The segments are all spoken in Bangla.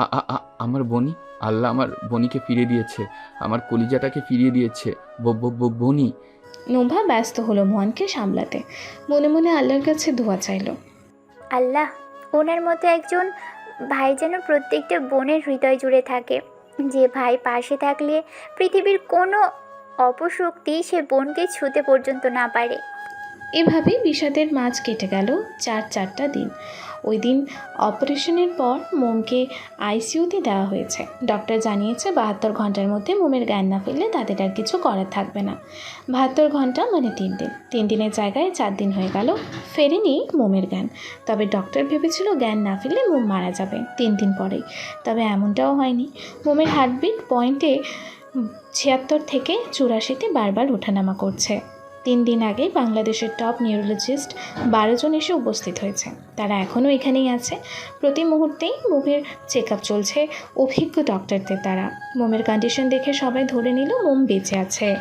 আ- আ- আ- আমার বনি আল্লাহ আমার বনিকে ফিরিয়ে দিয়েছে আমার কলিজাটাকে ফিরিয়ে দিয়েছে বনি। নোভা ব্যস্ত হলো মোহনকে সামলাতে। মনে মনে আল্লাহর কাছে দোয়া চাইলো। আল্লাহ ওনার মতো একজন ভাই যেন প্রত্যেকটা বোনের হৃদয় জুড়ে থাকে। যে ভাই পাশে থাকলে পৃথিবীর কোনো অপশক্তি সে বোনকে ছুতে পর্যন্ত না পারে। এভাবে বিষাদের মাছ কেটে গেল চার চারটা দিন। ওই দিন অপারেশনের পর মোমকে আইসিইউতে দেওয়া হয়েছে। ডক্টর জানিয়েছে, বাহাত্তর ঘণ্টার মধ্যে মোমের জ্ঞান না ফেললে তাদের আর কিছু করার থাকবে না। বাহাত্তর ঘণ্টা মানে তিন দিন। তিন দিনের জায়গায় চার দিন হয়ে গেল ফেরেনি মোমের জ্ঞান। তবে ডক্টর ভেবেছিল জ্ঞান না ফেললে মোম মারা যাবে তিন দিন পরেই। তবে এমনটাও হয়নি। মোমের হার্টবিট পয়েন্টে ছিয়াত্তর থেকে চুরাশিতে বারবার ওঠানামা করছে। তিন দিন আগে বাংলাদেশের টপ নিউরোলজিস্ট বারো জন এসে উপস্থিত হয়েছে। তারা এখনও এখানেই আছে। প্রতি মুহূর্তেই মোমের চেক আপ চলছে। অভিজ্ঞ ডক্টরদের দ্বারা। মোমের কন্ডিশন দেখে সবাই ধরে নিল মোম বেঁচে আছে।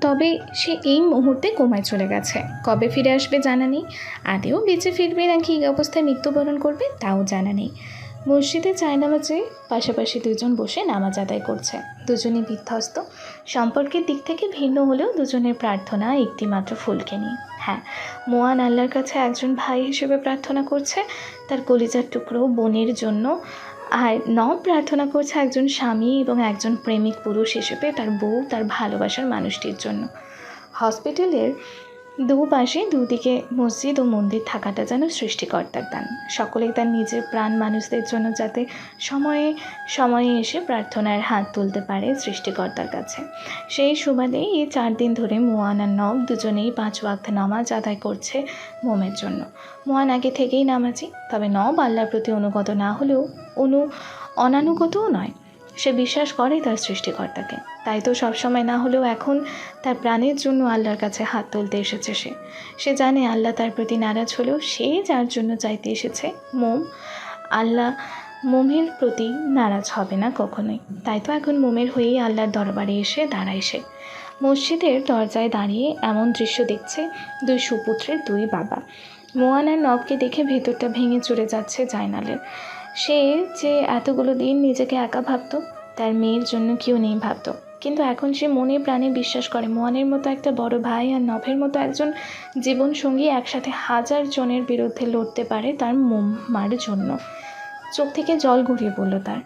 তবে সে এই মুহূর্তে কোমায় চলে গেছে। কবে ফিরে আসবে জানা নেই। আদেও বেঁচে ফিরবে নাকি এই অবস্থায় মৃত্যুবরণ করবে তাও জানা নেই। মসজিদে নামাজে পাশাপাশি দুজন বসে নামাজ আদায় করছে। দুজনই বিধ্বস্ত। সম্পর্কের দিক থেকে ভিন্ন হলেও দুজনের প্রার্থনা একটিমাত্র ফুলকে নিয়ে। হ্যাঁ মোয়ান আল্লাহর কাছে একজন ভাই হিসেবে প্রার্থনা করছে। তার কলিজার টুকরো বোনের জন্য। আর নব প্রার্থনা করছে একজন স্বামী এবং একজন প্রেমিক পুরুষ হিসেবে তার বউ তার ভালোবাসার মানুষটির জন্য। হসপিটালের দুপাশে দুদিকে মসজিদ ও মন্দির থাকাটা যেন সৃষ্টিকর্তার দান। সকলেই তার নিজের প্রাণ মানুষদের জন্য যাতে সময়ে সময়ে এসে প্রার্থনার হাত তুলতে পারে সৃষ্টিকর্তার কাছে। সেই সুবাদে এই চার দিন ধরে মোয়ান আর নব দুজনেই পাঁচ ওয়াক্ত নামাজ আদায় করছে মোমের জন্য। মোয়ান আগে থেকেই নামাজি, তবে নব আল্লাহর প্রতি অনুগত না হলেও অনু অনানুগতও নয়। সে বিশ্বাস করে তার সৃষ্টিকর্তাকে। তাই তো সবসময় না হলেও এখন তার প্রাণের জন্য আল্লাহর কাছে হাত তুলতে এসেছে সে। সে জানে আল্লাহ তার প্রতি নারাজ হলেও সে যার জন্য চাইতে এসেছে, মোম, আল্লাহ মোমের প্রতি নারাজ হবে না কখনোই। তাই তো এখন মোমের হয়েই আল্লাহর দরবারে এসে দাঁড়ায় সে। মসজিদের দরজায় দাঁড়িয়ে এমন দৃশ্য দেখছে দুই সুপুত্রের দুই বাবা। মোয়ানার নবকে দেখে ভেতরটা ভেঙে চড়ে যাচ্ছে জায়নালের। সে যে এতগুলো দিন নিজেকে একা ভাবতো, তার মেয়ের জন্য কেউ নেই ভাবতো। কিন্তু এখন সে মনে প্রাণে বিশ্বাস করে মোয়ানের মতো একটা বড় ভাই আর নভের মতো একজন জীবনসঙ্গী একসাথে হাজার জনের বিরুদ্ধে লড়তে পারে তার মার জন্য। চোখ থেকে জল গড়িয়ে পড়ল তার।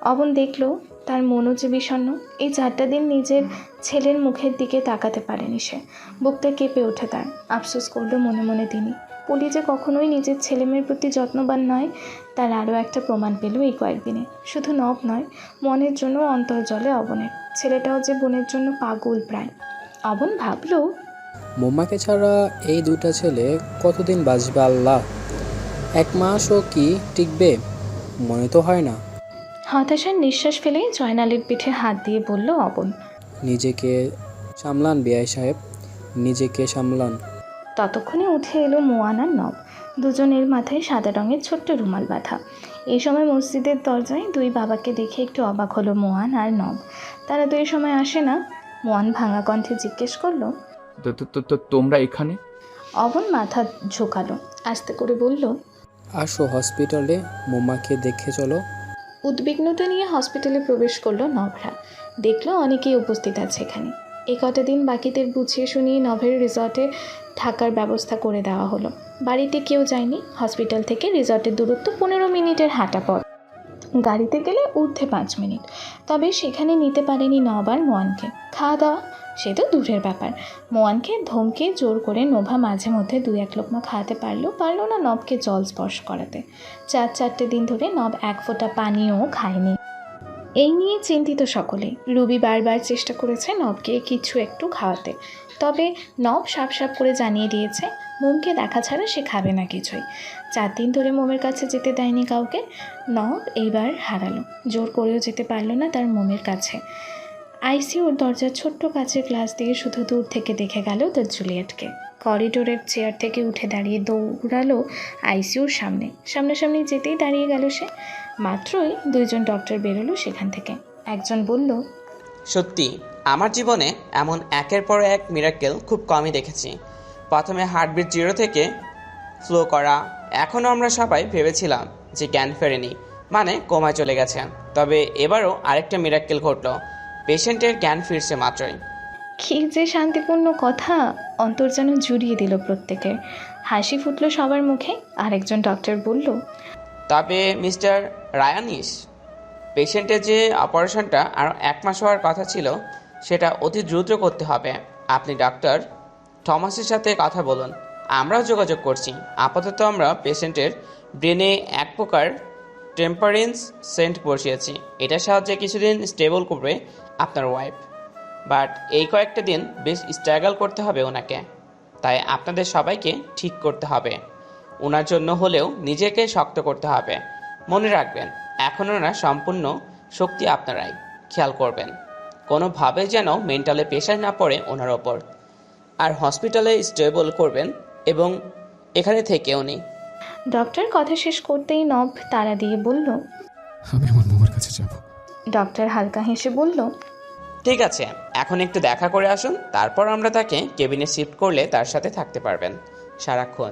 অবন দেখল তার মনও যে বিষণ্ণ। এই চারটা দিন নিজের ছেলের মুখের দিকে তাকাতে পারেনি সে। বুকটা কেঁপে ওঠে তার। আফসোস করল মনে মনে তিনি। পুলি যে কখনোই নিজের ছেলেমেয়ের প্রতি যত্নবান নয় তার আরও একটা প্রমাণ পেল এই কয়েকদিনে। শুধু নব নয় মনের জন্য অন্তর জলে অবনের। ছেলেটাও যে বোনের জন্য পাগল প্রায় অবন ভাবলো মোম্মাকে ছাড়া এই দুটা ছেলে কতদিন বাঁচবে আল্লাহ? এক মাসও কি টিকবে? মনে তো হয় না। হতাশার নিঃশ্বাস ফেলে জয়নালের পিঠে হাত দিয়ে বলল অবন নিজেকে সামলান বিআই সাহেব নিজেকে সামলান। ততক্ষণে উঠে এলো মোয়ানার নব। দুজনের মাথায় সাদা রঙের ছোট্ট রুমাল বাঁধা। এই সময় মসজিদের দরজায় দুই বাবাকে দেখে একটু অবাক হলো মোয়ান আর নব। তারা তো এই সময় আসে না। মোয়ান ভাঙা কণ্ঠে জিজ্ঞেস করল তো তো- তো তো তোমরা এখানে? অবন মাথা ঝোঁকালো আস্তে করে বলল আসো হসপিটালে মোমাকে দেখে চলো। উদ্বিগ্নতা নিয়ে হসপিটালে প্রবেশ করল নভরা দেখল অনেকেই উপস্থিত আছে এখানে। এই কটা দিন বাকিদের বুঝিয়ে শুনিয়ে নভের রিসর্টে থাকার ব্যবস্থা করে দেওয়া হলো। বাড়িতে কেউ যায়নি। হসপিটাল থেকে রিসর্টের দূরত্ব পনেরো মিনিটের হাঁটা পথ। গাড়িতে গেলে ঊর্ধ্বে পাঁচ মিনিট। তবে সেখানে নিতে পারেনি নবার মোয়ানকে। খাওয়া দাওয়া সে তো দূরের ব্যাপার। মোয়ানকে ধমকে জোর করে নোভা মাঝে মধ্যে দুই এক লোকমা খাওয়াতে পারল পারল না নবকে জল স্পর্শ করাতে। চার চারটে দিন ধরে নব এক ফোঁটা পানিও খায়নি। এই নিয়ে চিন্তিত সকলে রুবি বারবার চেষ্টা করেছে নবকে কিছু একটু খাওয়াতে। তবে নব সাপ সাপ করে জানিয়ে দিয়েছে, মোমকে দেখা ছাড়া সে খাবে না কিছুই। চার দিন ধরে মোমের কাছে যেতে দেয়নি কাউকে, নব এইবার হারালো। জোর করেও যেতে পারল না তার মোমের কাছে। আইসিউর দরজার ছোট্ট কাচের গ্লাস দিয়ে শুধু দূর থেকে দেখে গেল তার জুলিয়েটকে। করিডোরের চেয়ার থেকে উঠে দাঁড়িয়ে দৌড়ালো আইসিউর সামনে। সামনাসামনি যেতেই দাঁড়িয়ে গেল সে। মাত্রই দুইজন ডক্টর বেরোলো সেখান থেকে। একজন বলল সত্যি আমার জীবনে এমন একের পর এক মিরাকেল খুব কমই দেখেছি। প্রথমে হার্টবিট জিরো থেকে ফ্লো করা এখনও আমরা সবাই ভেবেছিলাম যে জ্ঞান ফেরেনি মানে কোমায় চলে গেছেন তবে এবারও আরেকটা মিরাক্কেল ঘটলো পেশেন্টের জ্ঞান ফিরছে মাত্রই। কী যে শান্তিপূর্ণ কথা অন্তর যেন জুড়িয়ে দিল প্রত্যেকের। হাসি ফুটলো সবার মুখে আরেকজন ডক্টর বলল তবে মিস্টার রায়ানিস পেশেন্টের যে অপারেশনটা আর এক মাস হওয়ার কথা ছিল, সেটা অতি দ্রুত করতে হবে। আপনি ডাক্তার থমাসের সাথে কথা বলুন। আমরাও যোগাযোগ করছি। আপাতত আমরা পেশেন্টের ব্রেনে এক প্রকার টেম্পারেন্স সেন্ট বসিয়েছি। এটার সাহায্যে কিছুদিন স্টেবল করবে আপনার ওয়াইফ বাট এই কয়েকটা দিন বেশ স্ট্রাগল করতে হবে ওনাকে। তাই আপনাদের সবাইকে ঠিক করতে হবে। ওনার জন্য হলেও নিজেকে শক্ত করতে হবে। মনে রাখবেন এখন ওনার সম্পূর্ণ শক্তি আপনারাই খেয়াল করবেন। কোনোভাবে যেন মেন্টালে প্রেশার না পড়ে ওনার ওপর। আর হসপিটালে স্টেবল করবেন এবং এখানে থেকেও নেই ডক্টর কথা শেষ করতেই নব তারা দিয়ে বলল আমি আমার মোমার কাছে যাব। ডক্টর হালকা হেসে বলল ঠিক আছে এখন একটু দেখা করে আসুন তারপর আমরা তাকে কেবিনে শিফট করলে তার সাথে থাকতে পারবেন। সারাক্ষণ।